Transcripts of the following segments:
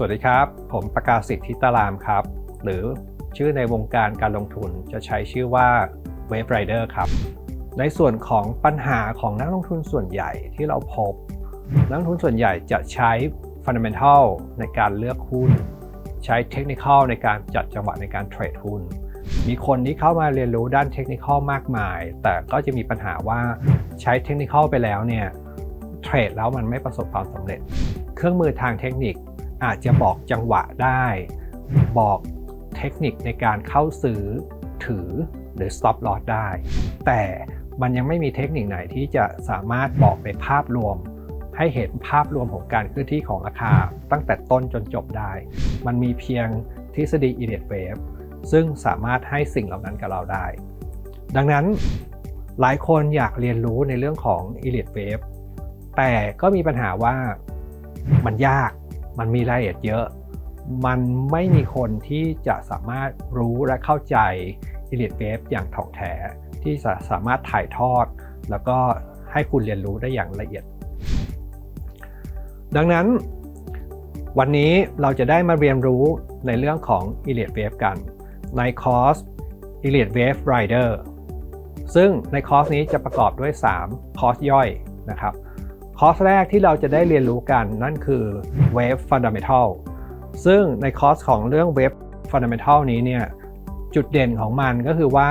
สวัสดีครับ ผมประกาศสิทธิตารามครับ หรือชื่อในวงการการลงทุนจะใช้ชื่อว่าเวฟไรเดอร์ครับ ในส่วนของปัญหาของนักลงทุนส่วนใหญ่ที่เราพบ นักลงทุนส่วนใหญ่จะใช้ Fundamental ในการเลือกหุ้น ใช้ Technical ในการจัดจังหวะในการเทรดหุ้น มีคนที่เข้ามาเรียนรู้ด้านเทคนิคมากมาย แต่ก็จะมีปัญหาว่าใช้เทคนิคไปแล้วเนี่ยเทรดแล้วมันไม่ประสบความสำเร็จ เครื่องมือทางเทคนิค อาจจะบอกจังหวะได้ บอกเทคนิคในการเข้าซื้อถือหรือ stop loss ได้ แต่มันยังไม่มีเทคนิคไหนที่จะสามารถบอกในภาพรวม ให้เห็นภาพรวมของการเคลื่อนที่ของราคา ตั้งแต่ต้นจนจบได้ มันมีเพียงทฤษฎี Elliott Wave ซึ่งสามารถให้สิ่งเหล่านั้นกับเราได้ ดังนั้นหลายคนอยากเรียนรู้ในเรื่องของ Elliott Wave แต่ก็มีปัญหาว่ามันยาก มันมีรายละเอียดเยอะ มันไม่มีคนที่จะสามารถรู้และเข้าใจ Elliott Wave อย่างถ่องแท้ที่จะสามารถถ่ายทอด แล้วก็ให้คุณเรียนรู้ได้อย่างละเอียด ดังนั้น วันนี้เราจะได้มาเรียนรู้ในเรื่องของ Elliott Wave กัน ในคอร์ส Elliott Wave Rider ซึ่งในคอร์สนี้จะประกอบด้วย 3 คอร์สย่อยนะครับ คอร์สแรกที่เราจะได้เรียนรู้กันนั่นคือ Wave Fundamental ซึ่งในคอร์สของเรื่อง Wave Fundamental นี้เนี่ยจุดเด่นของมันก็คือว่า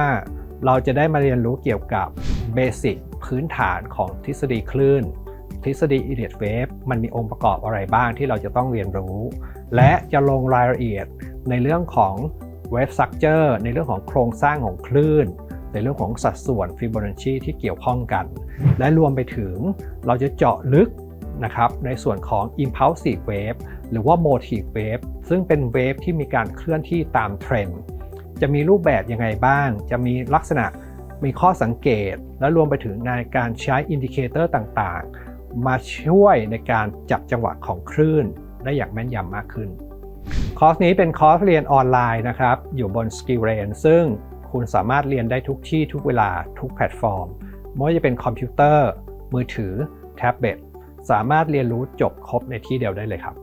เราจะได้มาเรียนรู้เกี่ยวกับเบสิกพื้นฐานของทฤษฎีคลื่น ทฤษฎี Elliott Wave มันมีองค์ประกอบอะไรบ้างที่เราจะต้องเรียนรู้ และจะลงรายละเอียดในเรื่องของ Wave Structure ในเรื่องของโครงสร้างของคลื่น ในเรื่องของสัดส่วน Fibonacci ที่เกี่ยวข้องกัน และรวมไปถึงเราจะเจาะลึกนะครับในส่วนของ Impulsive Wave หรือว่า Motive Wave ซึ่งเป็นเวฟที่มีการเคลื่อนที่ตามเทรนด์จะมีรูปแบบยังไงบ้าง จะมีลักษณะมีข้อสังเกต และรวมไปถึงในการใช้อินดิเคเตอร์ต่างๆ มาช่วยในการจับจังหวะของคลื่น ได้อย่างแม่นยำมากขึ้น คอร์สนี้เป็นคอร์สเรียนออนไลน์นะครับ อยู่บน Skill r a n ซึ่ง คุณสามารถเรียนได้ทุกที่ทุกเวลาทุกแพลตฟอร์มไม่ว่าจะเป็นคอมพิวเตอร์ มือถือ แท็บเล็ตสามารถเรียนรู้จบครบในที่เดียวได้เลยครับ